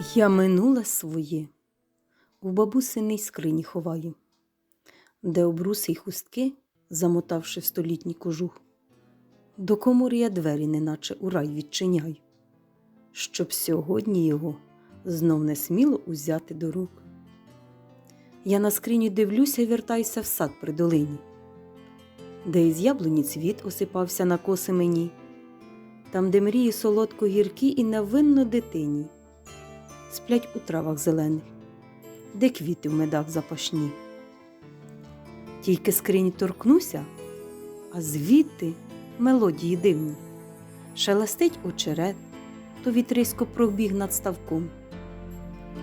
Я минуле своє у бабусиній скрині ховаю, де обруси й хустки, замотавши в столітній кожух, до комори я двері, неначе у рай відчиняю, щоб сьогодні його знов не сміло узяти до рук. Я на скриню дивлюся і вертаюся в сад при долині, де із яблуні цвіт осипався на коси мені, там, де мрії солодко гіркі і невинно дитині сплять у травах зелених, де квіти в медах запашні. Тільки скрині торкнуся, а звідти мелодії дивні. Шелестить очерет, то вітрисько пробіг над ставком.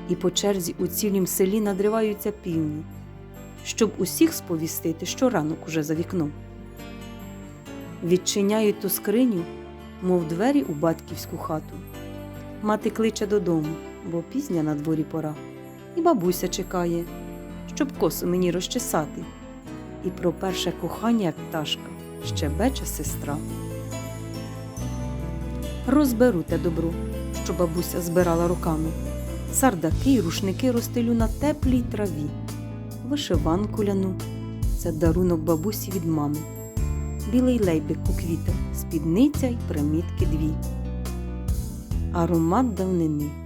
І по черзі у цілім селі надриваються півні, щоб усіх сповістити, що ранок уже за вікном. Відчиняють ту скриню, мов двері у батьківську хату. Мати кличе додому, бо пізня на дворі пора, і бабуся чекає, щоб косу мені розчесати. І про перше кохання, як пташка, щебече сестра. Розберу те добро, що бабуся збирала руками. Сардаки й рушники розстелю на теплій траві. Вишиванку ляну це дарунок бабусі від мами. Білий лейбик у квітах, спідниця й примітки дві. Аромат давнини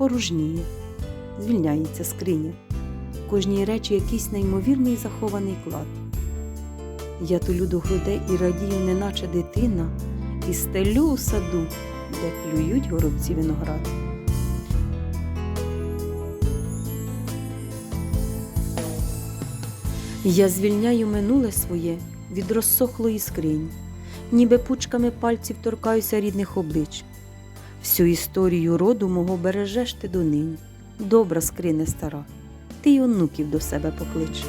порожніє, звільняється скриня. В кожній речі якийсь неймовірний захований клад. Я тулю до грудей і радію, неначе дитина, і стелю у саду, де клюють горобці виноград. Я звільняю минуле своє від розсохлої скрині, ніби пучками пальців торкаюся рідних облич. Всю історію роду мого бережеш ти донині. Добра скрине стара, ти й онуків до себе поклич.